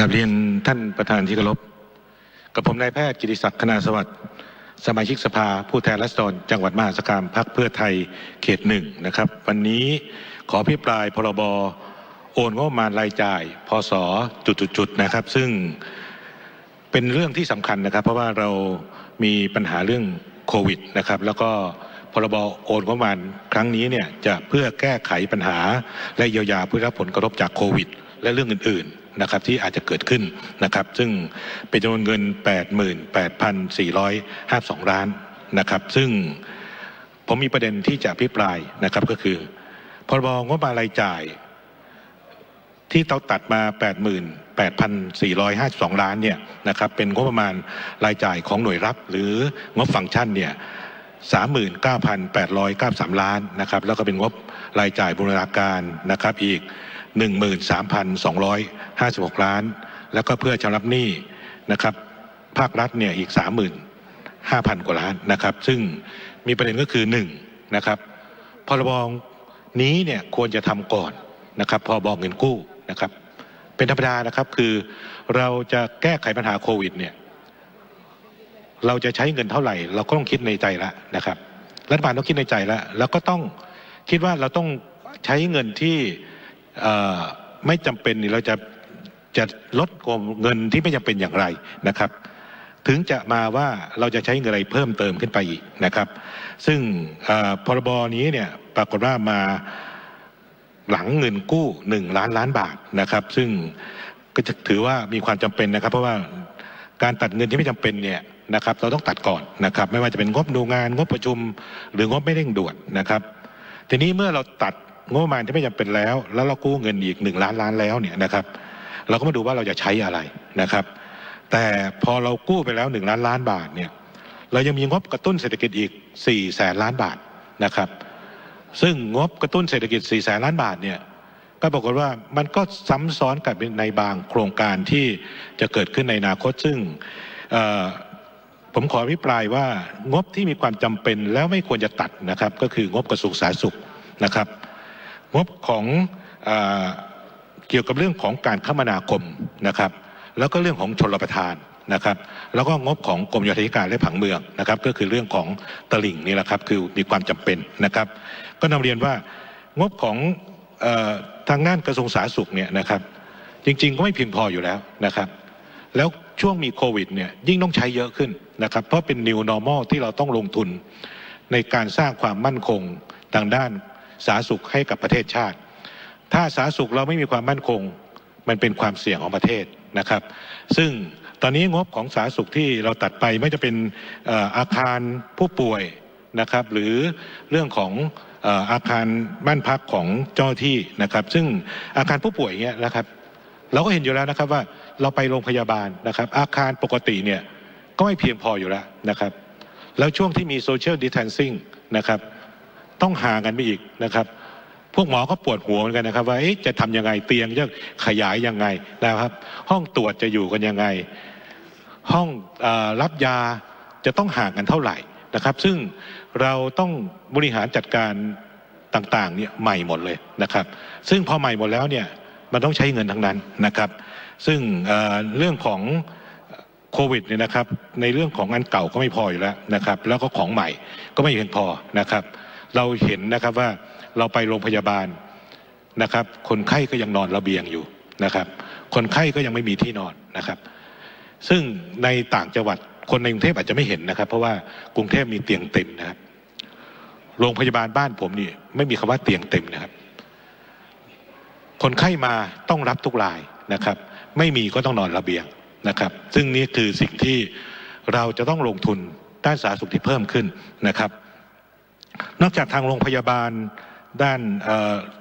กราบเรียนท่านประธานที่เคารพกับผมนายแพทย์กิติศักดิ์คณาสวัสดิ์สมาชิกสภาผู้แทนราษฎรจังหวัดมหาสารคามพักเพื่อไทยเขตหนึ่งนะครับ วันนี้ขอพิปรายพรบโอนงบประมาณรายจ่าย พศจุดๆนะครับ ซึ่งเป็นเรื่องที่สำคัญนะครับ เพราะว่าเรามีปัญหาเรื่องโควิดนะครับ แล้วก็พรบโอนงบประมาณครั้งนี้เนี่ยจะเพื่อแก้ไขปัญหาและเยียวยาผู้รับผลกระทบจากโควิด และเรื่องอื่นๆ นะครับที่อาจจะเกิดขึ้นนะครับ ซึ่งเป็นจำนวนเงิน 88,452 ล้านนะครับ ซึ่งผมมีประเด็นที่จะอภิปรายนะครับก็คือพรบงบประมาณรายจ่ายที่เราตัดมา 88,452 ล้านเนี่ยนะครับเป็นงบประมาณรายจ่ายของหน่วยรับ หรืองบฟังก์ชันเนี่ย39,893 ล้านนะครับแล้วก็เป็นงบรายจ่ายบูรณาการนะครับอีก 13,256 ล้าน แล้วก็เพื่อชำระหนี้นะครับภาครัฐเนี่ยอีก 35,000 กว่าล้านนะครับ ซึ่งมีประเด็นก็คือ1นะครับพรบนี้เนี่ยควรจะทำก่อนนะครับพรบเงินกู้นะครับ เป็นธรรมดานะครับคือเราจะแก้ไขปัญหาโควิดเนี่ยเราจะใช้เงินเท่าไหร่ เราก็ต้องคิดในใจแล้วนะครับรัฐบาลต้องคิดในใจแล้วแล้วก็ต้องคิดว่าเราต้องใช้เงินที่ ไม่จำเป็นเราจะจะลดเงินที่ไม่จำเป็นอย่างไรนะครับ ถึงจะมาว่าเราจะใช้เงินอะไรเพิ่มเติมขึ้นไปอีกนะครับ ซึ่งพรบนี้เนี่ยปรากฏว่ามาหลังเงินกู้หนึ่งล้านล้านบาทนะครับ ซึ่งก็จะถือว่ามีความจำเป็นนะครับ เพราะว่าการตัดเงินที่ไม่จำเป็นเนี่ยนะครับ เราต้องตัดก่อนนะครับ ไม่ว่าจะเป็นงบดูงานงบประชุม หรืองบไม่เร่งด่วนนะครับ ทีนี้เมื่อเราตัด งบประมาณที่ไม่จำเป็นแล้ว แล้วเรากู้เงินอีกหนึ่งล้านล้านแล้วเนี่ยนะครับ เราก็มาดูว่าเราจะใช้อะไรนะครับ แต่พอเรากู้ไปแล้วหนึ่งล้านล้านบาทเนี่ยเรายังมีงบกระตุ้นเศรษฐกิจอีก4ี่แสนล้านบาทนะครับ ซึ่งงบกระตุ้นเศรษฐกิจ4ี่แสนล้านบาทเนี่ยก็ปรากฏว่ามันก็ซ้ำซ้อนกับในบางโครงการที่จะเกิดขึ้นในอนาคตซึ่งผมขออภิปรายว่างบที่มีความจำเป็นแล้วไม่ควรจะตัดนะครับ ก็คืองบกระทรวงสาธารณสุขนะครับ งบของเอเกี่ยวกับเรื่องของการคมนาคมนะครับ แล้วก็เรื่องของชนรประทานนะครับ แล้วก็งบของกรมโยธาธิการและผังเมืองนะครับ ก็คือเรื่องของตลิ่งนี่แหละครับคือมีความจำเป็นนะครับ ก็นำเรียนว่างบของออทางด้านกระทรวงสาธารณสุขเนี่ยนะครับ จริง ๆ ก็ไม่เพียงพออยู่แล้วนะครับ แล้วช่วงมีโควิดเนี่ยยิ่งต้องใช้เยอะขึ้นนะครับ เพราะเป็น new normal ที่เราต้องลงทุนในการสร้างความมั่นคงทางด้าน สาธารณสุขให้กับประเทศชาติ ถ้าสาธารณสุขเราไม่มีความมั่นคง มันเป็นความเสี่ยงของประเทศนะครับ ซึ่งตอนนี้งบของสาธารณสุขที่เราตัดไปไม่จะเป็นอาคารผู้ป่วยนะครับ หรือเรื่องของอาคารบ้านพักของเจ้าที่นะครับ ซึ่งอาคารผู้ป่วยเงี้ยนะครับ เราก็เห็นอยู่แล้วนะครับว่าเราไปโรงพยาบาลนะครับ อาคารปกติเนี่ยก็ไม่เพียงพออยู่แล้วนะครับ แล้วช่วงที่มีโซเชียลดิ t ทนซิ่งนะครับ ต้องห่างกันไปอีกนะครับ พวกหมอก็ปวดหัวเหมือนกันนะครับ ว่าจะทำยังไงเตียงจะขยายยังไงนะครับ ห้องตรวจจะอยู่กันยังไง ห้องอรับยาจะต้องห่างกันเท่าไหร่นะครับ ซึ่งเราต้องบริหารจัดการต่างๆเนี่ยใหม่หมดเลยนะครับ ซึ่งพอใหม่หมดแล้วเนี่ยมันต้องใช้เงินทั้งนั้นนะครับ ซึ่งเเรื่องของโควิดเนี่ยนะครับ ในเรื่องของอันเก่าก็ไม่พออยู่แล้วนะครับ แล้วก็ของใหม่ก็ไม่เพียงพอนะครับ เราเห็นนะครับว่าเราไปโรงพยาบาลนะครับ คนไข้ก็ยังนอนระเบียงอยู่นะครับ คนไข้ก็ยังไม่มีที่นอนนะครับ ซึ่งในต่างจังหวัดคนในกรุงเทพอาจจะไม่เห็นนะครับ เพราะว่ากรุงเทพมีเตียงเต็มนะครับโรงพยาบาลบ้านผมนี่ไม่มีคำว่าเตียงเต็มนะครับ คนไข้มาต้องรับทุกรายนะครับ ไม่มีก็ต้องนอนระเบียงนะครับ ซึ่งนี่คือสิ่งที่เราจะต้องลงทุนด้านสาธารณสุขที่เพิ่มขึ้นนะครับ นอกจากทางโรงพยาบาลด้าน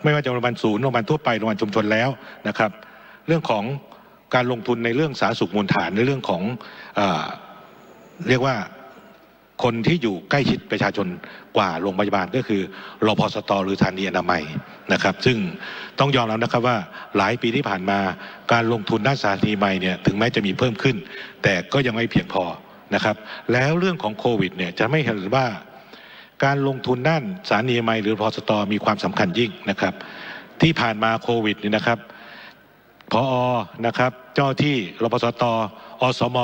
ไม่ว่าจะโรงพยาบาลศูนย์โรงพยาบาลทั่วไปโรงพยาบาลชุมชนแล้วนะครับ เรื่องของการลงทุนในเรื่องสาธารณสุขมูลฐานในเรื่องของเอเรียกว่าคนที่อยู่ใกล้ชิดประชาชนกว่าโรงพยาบาลก็คือรอพอสตอหรือสถานีอนามัยนะครับ ซึ่งต้องยอมรับนะครับว่าหลายปีที่ผ่านมาการลงทุนด้านสถานีใหม่เนี่ยถึงแม้จะมีเพิ่มขึ้น แต่ก็ยังไม่เพียงพอนะครับ แล้วเรื่องของโควิดเนี่ยจะไม่เห็นว่า การลงทุนด้านสถานีอนามัยหรือพอสตอมีความสำคัญยิ่งนะครับ ที่ผ่านมาโควิดนี่นะครับพอนะครับ เจ้าที่รพสตอสม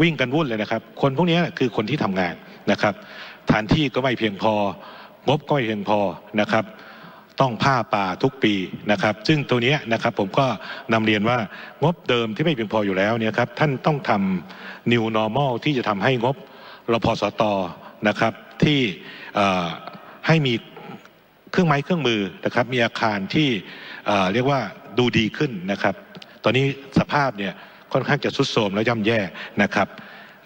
วิ่งกันวุ่นเลยนะครับ คนพวกนี้คือคนที่ทำงานนะครับสถานที่ก็ไม่เพียงพองบก็ไม่เพียงพอนะครับ ต้องผ้าป่าทุกปีนะครับ ซึ่งตัวเนี้ยนะครับผมก็นำเรียนว่างบเดิมที่ไม่เพียงพออยู่แล้วเนี่ยครับท่านต้องทำ new normal ที่จะทำให้งบรพสตนะครับ ที่ให้มีเครื่องไม้เครื่องมือนะครับ มีอาคารที่เอ่อเรียกว่าดูดีขึ้นนะครับ ตอนนี้สภาพเนี่ยค่อนข้างจะทรุดโทรมและย่ำแย่นะครับ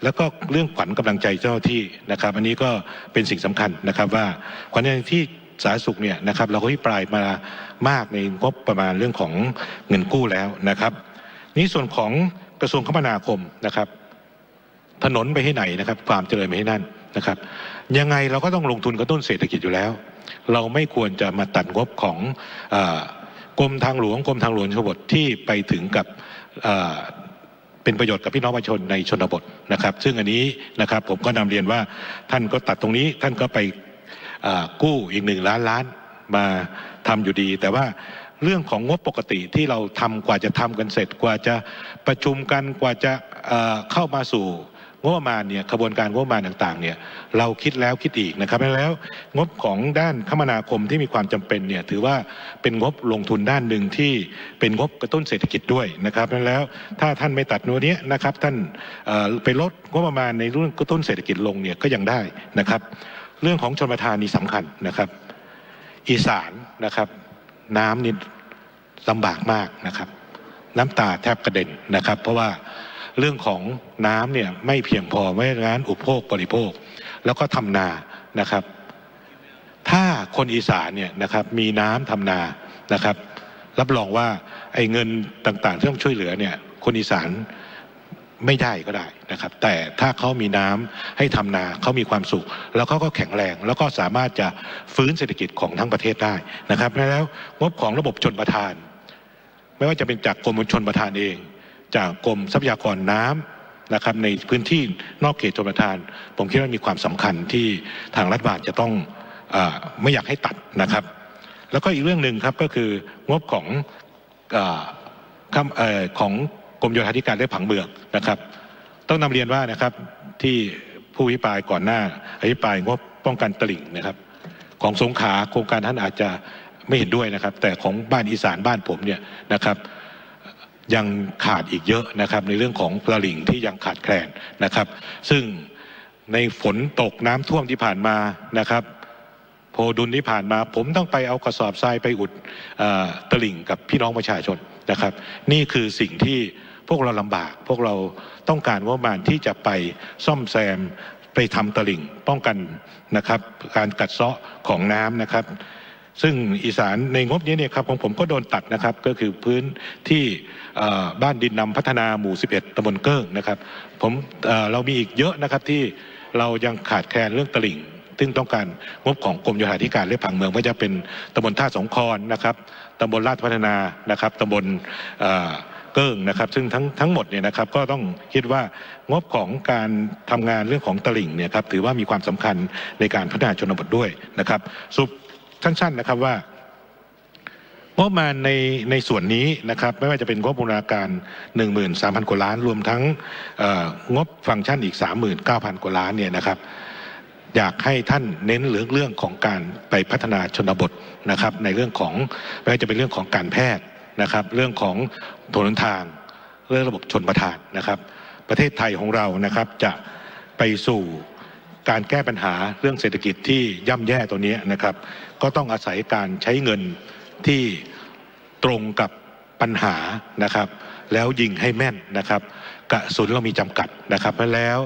แล้วก็เรื่องขวัญกำลังใจเจ้าหน้าที่นะครับ อันนี้ก็เป็นสิ่งสำคัญนะครับว่าขวัญกำลังที่สาธารณสุขเนี่ยนะครับเราก็พิปรายมามากในงบประมาณเรื่องของเงินกู้แล้วนะครับ นี่ส่วนของกระทรวงคมนาคมนะครับ ถนนไปให้ไหนนะครับ ความเจริญไปให้นั่น นะครับยังไงเราก็ต้องลงทุนกระตุ้นเศรษฐกิจอยู่แล้ว เราไม่ควรจะมาตัดงบของอกรมทางหลวงกรมทางหลวงชนบทที่ไปถึงกับเป็นประโยชน์กับพี่น้องประชาชนในชนบทนะครับ ซึ่งอันนี้นะครับผมก็นำเรียนว่าท่านก็ตัดตรงนี้ท่านก็ไปกู้อีกหนึ่งล้านล้านมาทำอยู่ดี แต่ว่าเรื่องของงบปกติที่เราทำกว่าจะทำกันเสร็จกว่าจะประชุมกันกว่าจะเข้ามาสู่ งบประมาณเนี่ยขบวนการงบประมาณต่างๆเนี่ยเราคิดแล้วคิดอีกนะครับแล้วงบของด้านคมนาคมที่มีความจำเป็นเนี่ยถือว่าเป็นงบลงทุนด้านหนึ่งที่เป็นงบกระตุ้นเศรษฐกิจด้วยนะครับแล้วถ้าท่านไม่ตัดโน้นเนี้ยนะครับท่านไปลดงบประมาณในเรื่องกระตุ้นเศรษฐกิจลงเนี่ยก็ยังได้นะครับ เรื่องของชนประทานนี่สำคัญนะครับ อีสานนะครับน้ำนี่ลำบากมากนะครับ น้ำตาแทบกระเด็นนะครับ เพราะว่า เรื่องของน้ำเนี่ยไม่เพียงพอไม่งานอุปโภคบริโภค แล้วก็ทำนานะครับ ถ้าคนอีสานเนี่ยนะครับมีน้ำทำนานะครับ รับรองว่าไอ้เงินต่างๆที่ต้องช่วยเหลือเนี่ยคนอีสานไม่ได้ก็ได้นะครับ แต่ถ้าเขามีน้ำให้ทำนาเขามีความสุข แล้วเขาก็แข็งแรง แล้วก็สามารถจะฟื้นเศรษฐกิจของทั้งประเทศได้นะครับแล้วงบของระบบชนประทาน ไม่ว่าจะเป็นจากกรมชนประทานเอง จากกรมทรัพยากรน้ำนะครับในพื้นที่นอกเขตชนประทาน ผมคิดว่ามีความสำคัญที่ทางรัฐบาลจะต้องอไม่อยากให้ตัดนะครับ แล้วก็อีกเรื่องหนึ่งครับก็คืองบของอของกรมโยธาธิการและผังเมืองนะครับ ต้องนำเรียนว่านะครับที่ผู้อภิปรายก่อนหน้าอภิปรายงบป้องกันตลิ่งนะครับ ของสงขาโครงการท่านอาจจะไม่เห็นด้วยนะครับ แต่ของบ้านอีสานบ้านผมเนี่ยนะครับ ยังขาดอีกเยอะนะครับ ในเรื่องของตลิ่งที่ยังขาดแคลนนะครับ ซึ่งในฝนตกน้ำท่วมที่ผ่านมานะครับ โพดุลที่ผ่านมา ผมต้องไปเอากระสอบทรายไปอุดอตลิ่งกับพี่น้องประชาชนนะครับ นี่คือสิ่งที่พวกเราลำบาก พวกเราต้องการงบประมาณที่จะไปซ่อมแซมไปทำตลิ่งป้องกันนะครับ การกัดเซาะของน้ำนะครับ ซึ่งอีสานในงบนี้เนี่ยครับของผมก็โดนตัดนะครับก็คือพื้นที่บ้านดินนำพัฒนาหมู่ 11ตำบลเกิ้งนะครับผมเเรามีอีกเยอะนะครับที่เรายังขาดแคลนเรื่องตลิ่งซึ่งต้องการงบของกรมโยธาธิการและผังเมืองว่าจะเป็นตำบลท่าสงครนะครับตำบลลาดพัฒนานะครับตำบลเกิ้งนะครับซึ่งทั้งทั้งหมดเนี่ยนะครับก็ต้องคิดว่างบของการทำงานเรื่องของตลิ่งเนี่ยครับถือว่ามีความสำคัญในการพัฒนาชนบทด้วยนะครับสรุป สั้นๆนะครับว่างบมาในในส่วนนี้นะครับไม่ว่าจะเป็นงบบูรณาการ 13,000 กว่าล้าน รวมทั้งงบฟังก์ชันอีก 39,000 กว่าล้านเนี่ยนะครับอยากให้ท่านเน้นเรื่องเรื่องของการไปพัฒนาชนบทนะครับในเรื่องของไม่ว่าจะเป็นเรื่องของการแพทย์นะครับ เรื่องของถนนทาง เรื่องระบบชนประทานนะครับ ประเทศไทยของเรานะครับจะไปสู่ การแก้ปัญหาเรื่องเศรษฐกิจที่ย่ำแย่ตัวนี้นะครับ ก็ต้องอาศัยการใช้เงินที่ตรงกับปัญหานะครับ แล้วยิงให้แม่นนะครับกระสุนเรามีจำกัดนะครับเพราะแล้ว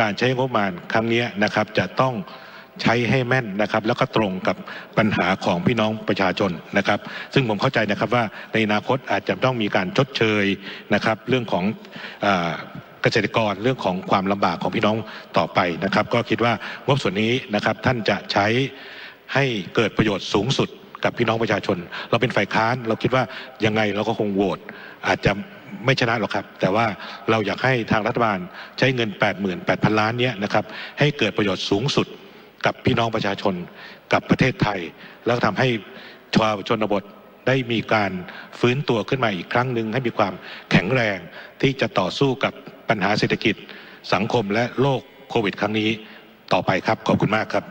การใช้งบประมาณครั้งนี้นะครับจะต้องใช้ให้แม่นนะครับ แล้วก็ตรงกับปัญหาของพี่น้องประชาชนนะครับ ซึ่งผมเข้าใจนะครับว่าในอนาคตอาจจะต้องมีการชดเชยนะครับ เรื่องของอ กษตรกรเรื่องของความลำบากของพี่น้องต่อไปนะครับ ก็คิดว่างบส่วนนี้นะครับท่านจะใช้ให้เกิดประโยชน์สูงสุดกับพี่น้องประชาชน เราเป็นฝ่ายค้าน เราคิดว่ายังไงเราก็คงโหวตอาจจะไม่ชนะหรอกครับ แต่ว่าเราอยากให้ทางรัฐบาลใช้เงิน 88,000 ล้านเนี้ยนะครับให้เกิดประโยชน์สูงสุดกับพี่น้องประชาชนกับประเทศไทย แล้วทำให้ชาวชนบทได้มีการฟื้นตัวขึ้นมาอีกครั้งหนึ่งให้มีความแข็งแรงที่จะต่อสู้กับ ปัญหาเศรษฐกิจสังคมและโลกโควิดครั้งนี้ต่อไปครับขอบคุณมากครับ